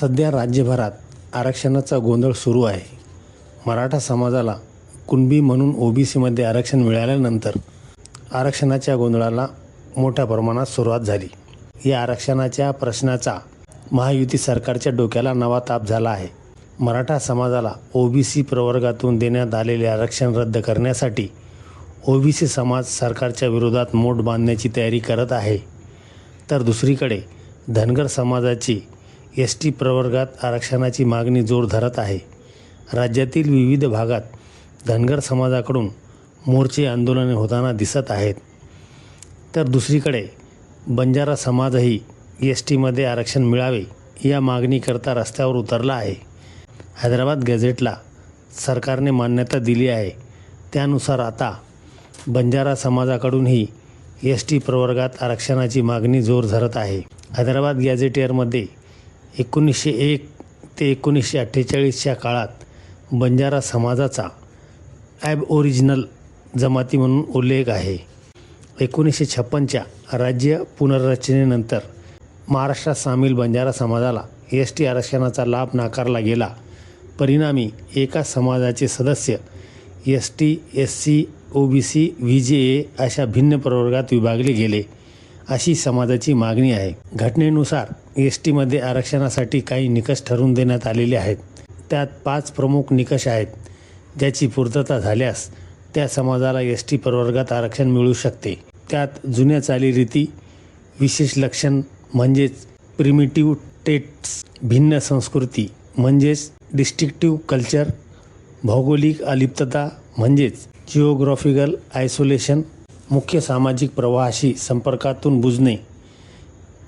सध्या राज्यभरात आरक्षणाचा गोंधळ सुरू आहे. मराठा समाजाला कुणबी म्हणून ओ बी सीमध्ये आरक्षण मिळाल्यानंतर आरक्षणाच्या गोंधळाला मोठ्या प्रमाणात सुरुवात झाली. या आरक्षणाच्या प्रश्नाचा महायुती सरकारच्या डोक्याला नवा ताप झाला आहे. मराठा समाजाला ओ बी सी प्रवर्गातून देण्यात आलेले आरक्षण रद्द करण्यासाठी ओ बी सी समाज सरकारच्या विरोधात मोठ बांधण्याची तयारी करत आहे. तर दुसरीकडे धनगर समाजाची एस टी प्रवर्गात आरक्षणाची मागणी जोर धरत आहे. राज्यातील विविध भागात धनगर समाजाकडून मोर्चे आंदोलने होताना दिसत आहेत. तर दुसरीकडे बंजारा समाजही एस टीमध्ये आरक्षण मिळावे या मागणीकरता रस्त्यावर उतरला आहे. हैदराबाद गॅझेटला सरकारने मान्यता दिली आहे. त्यानुसार आता बंजारा समाजाकडूनही एस टी प्रवर्गात आरक्षणाची मागणी जोर धरत आहे. हैदराबाद गॅझेटियरमध्ये एकोणीसशे एक ते एकोणीसशे अठ्ठेचाळीसच्या काळात बंजारा समाजाचा ॲब ओरिजिनल जमाती म्हणून उल्लेख आहे. एकोणीसशे छप्पनच्या राज्य पुनर्रचनेनंतर महाराष्ट्रात सामील बंजारा समाजाला एस टी आरक्षणाचा लाभ नाकारला गेला. परिणामी एका समाजाचे सदस्य S T S C O B C V J A अशा भिन्न प्रवर्गात विभागले गेले. अशी समाजाची मागणी आहे. घटनेनुसार एस टीमध्ये आरक्षणासाठी काही निकष ठरवून देण्यात आलेले आहेत. त्यात पाच प्रमुख निकष आहेत. ज्याची पूर्तता झाल्यास त्या समाजाला एस टी प्रवर्गात आरक्षण मिळू शकते. त्यात जुन्या चालीरीती विशेष लक्षण म्हणजेच प्रिमिटिव्ह टेट्स भिन्न संस्कृती म्हणजेच डिस्ट्रिक्टिव्ह कल्चर भौगोलिक अलिप्तता म्हणजेच जिओग्राफिकल आयसोलेशन मुख्य सामाजिक प्रवाहाशी संपर्कातून बुजणे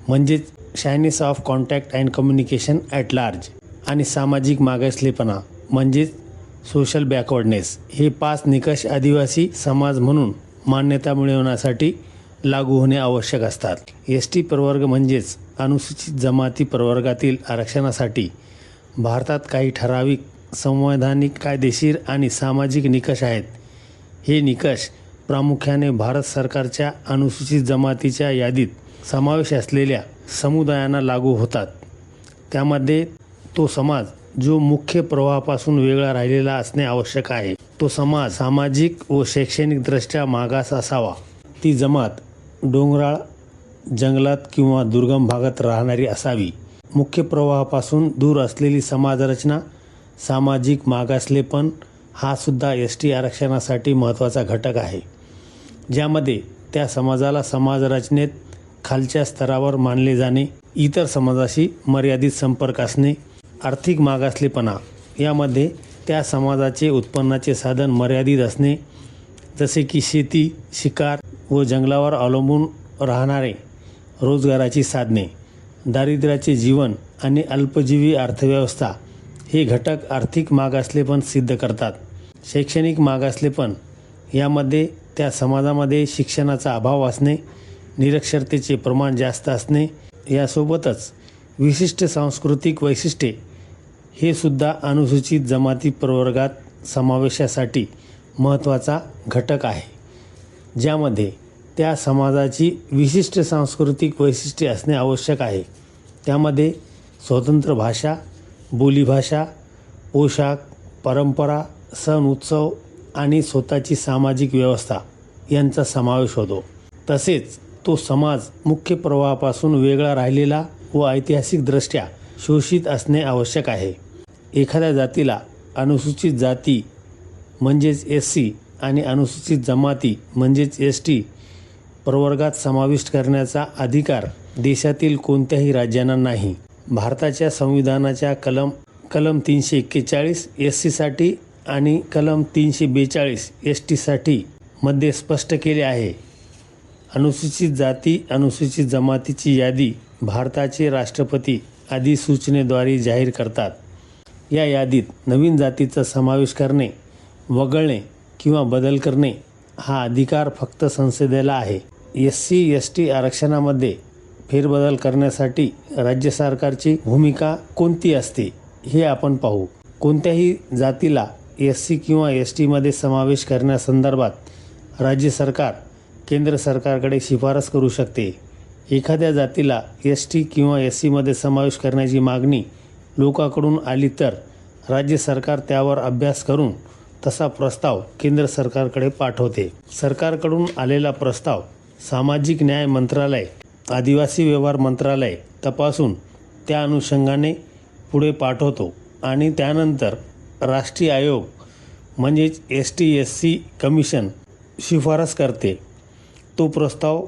म्हणजेच shyness of contact and communication at large आणि सामाजिक मागासलेपणा म्हणजेच सोशल बॅकवर्डनेस हे पाच निकष आदिवासी समाज म्हणून मान्यता मिळवण्यासाठी लागू होणे आवश्यक असतात. एस टी प्रवर्ग म्हणजेच अनुसूचित जमाती प्रवर्गातील आरक्षणासाठी भारतात काही ठराविक संवैधानिक कायदेशीर आणि सामाजिक निकष आहेत. हे निकष प्रामुख्याने भारत सरकारच्या अनुसूचित जमातीच्या यादीत समावेश असलेल्या समुदायांना लागू होतात. त्यामध्ये तो समाज जो मुख्य प्रवाहापासून वेगळा राहिलेला असणे आवश्यक आहे. तो समाज सामाजिक व शैक्षणिकदृष्ट्या मागास असावा. ती जमात डोंगराळ जंगलात किंवा दुर्गम भागात राहणारी असावी. मुख्य प्रवाहापासून दूर असलेली समाजरचना सामाजिक मागासलेपण हा सुद्धा एस टी आरक्षणासाठी महत्त्वाचा घटक आहे. ज्यामध्ये त्या समाजाला समाजरचनेत खालच्या स्तरावर मानले जाणे इतर समाजाशी मर्यादित संपर्क असणे आर्थिक मागासलेपणा यामध्ये त्या समाजाचे उत्पन्नाचे साधन मर्यादित असणे जसे की शेती शिकार व जंगलावर अवलंबून राहणारे रोजगाराची साधने दारिद्र्याचे जीवन आणि अल्पजीवी अर्थव्यवस्था हे घटक आर्थिक मागासलेपण सिद्ध करतात. शैक्षणिक मागासलेपण यामध्ये त्या समाजामध्ये शिक्षणाचा अभाव असणे निरक्षरतेचे प्रमाण जास्त असणे यासोबतच विशिष्ट सांस्कृतिक वैशिष्ट्ये हे सुद्धा अनुसूचित जमाती प्रवर्गात समावेशासाठी महत्त्वाचा घटक आहे. ज्यामध्ये त्या समाजाची विशिष्ट सांस्कृतिक वैशिष्ट्ये असणे आवश्यक आहे. त्यामध्ये स्वतंत्र भाषा बोलीभाषा पोशाख परंपरा सण उत्सव आणि स्वतःची सामाजिक व्यवस्था यांचा समावेश होतो. तसेच तो समाज मुख्य प्रवाहापासून वेगळा राहिलेला व ऐतिहासिकदृष्ट्या शोषित असणे आवश्यक आहे. एखाद्या जातीला अनुसूचित जाती म्हणजेच एस सी आणि अनुसूचित जमाती म्हणजेच एस टी प्रवर्गात समाविष्ट करण्याचा अधिकार देशातील कोणत्याही राज्यांना नाही. भारताच्या संविधानाच्या कलम कलम तीनशे एक्केचाळीस एस सीसाठी आणि कलम तीनशे बेचाळीस एस टीसाठी मध्ये स्पष्ट केले आहे. अनुसूचित जाती अनुसूचित जमातीची यादी भारताचे राष्ट्रपती अधिसूचनेद्वारे जाहीर करतात. या यादीत नवीन जातीचा समावेश करणे वगळणे किंवा बदल करणे हा अधिकार फक्त संसदेला आहे. एस सी एस टी आरक्षणामध्ये फेरबदल करण्यासाठी राज्य सरकारची भूमिका कोणती असते हे आपण पाहू. कोणत्याही जातीला एस सी किंवा एस टीमध्ये समावेश करण्यासंदर्भात राज्य सरकार केंद्र सरकारकडे शिफारस करू शकते. एखाद्या जातीला एस टी किंवा एस सीमध्ये समावेश करण्याची मागणी लोकांकडून आली तर राज्य सरकार त्यावर अभ्यास करून तसा प्रस्ताव केंद्र सरकारकडे पाठवते. सरकारकडून आलेला प्रस्ताव सामाजिक न्याय मंत्रालय आदिवासी व्यवहार मंत्रालय तपासून त्या अनुषंगाने पुढे पाठवतो आणि त्यानंतर राष्ट्रीय आयोग म्हणजेच S T S C commission शिफारस करते. तो प्रस्ताव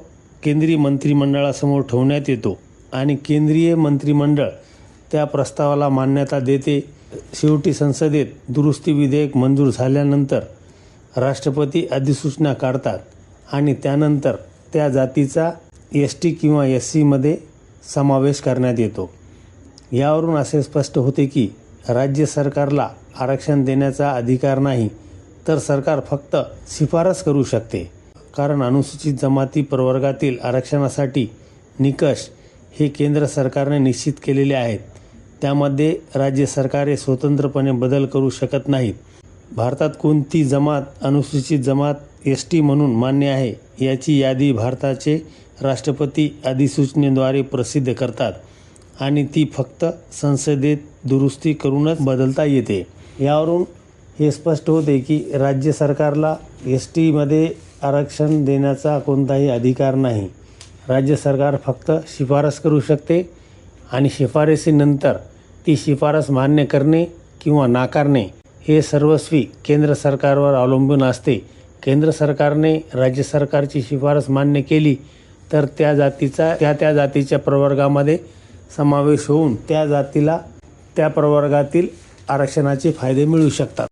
केंद्रीय मंत्रिमंडळासमोर ठेवण्यात येतो आणि केंद्रीय मंत्रिमंडळ त्या प्रस्तावाला मान्यता देते. शेवटी संसदेत दुरुस्ती विधेयक मंजूर झाल्यानंतर राष्ट्रपती अधिसूचना काढतात आणि त्यानंतर त्या जातीचा एस टी किंवा एस सीमध्ये समावेश करण्यात येतो. यावरून असे स्पष्ट होते की राज्य सरकारला आरक्षण देण्याचा अधिकार नाही तर सरकार फक्त शिफारस करू शकते. कारण अनुसूचित जमाती प्रवर्गातील आरक्षणासाठी निकष हे केंद्र सरकारने निश्चित केलेले आहेत. त्यामध्ये राज्य सरकारे स्वतंत्रपणे बदल करू शकत नाहीत. भारतात कोणती जमात अनुसूचित जमात एस टी म्हणून मान्य आहे याची यादी भारताचे राष्ट्रपती अधिसूचनेद्वारे प्रसिद्ध करतात आणि ती फक्त संसदेत दुरुस्ती करूनच बदलता येते. यावरून हे स्पष्ट होते की राज्य सरकारला एस टीमध्ये आरक्षण देण्याचा कोणताही अधिकार नाही. राज्य सरकार फक्त शिफारस करू शकते आणि शिफारसीनंतर ती शिफारस मान्य करणे किंवा नाकारणे हे सर्वस्वी केंद्र सरकारवर अवलंबून असते. केंद्र सरकारने राज्य सरकारची शिफारस मान्य केली तर त्या जातीचा त्या त्या जातीच्या प्रवर्गामध्ये समावेश होऊन त्या जातीला त्या प्रवर्गातील आरक्षणाचे फायदे मिळू शकतात.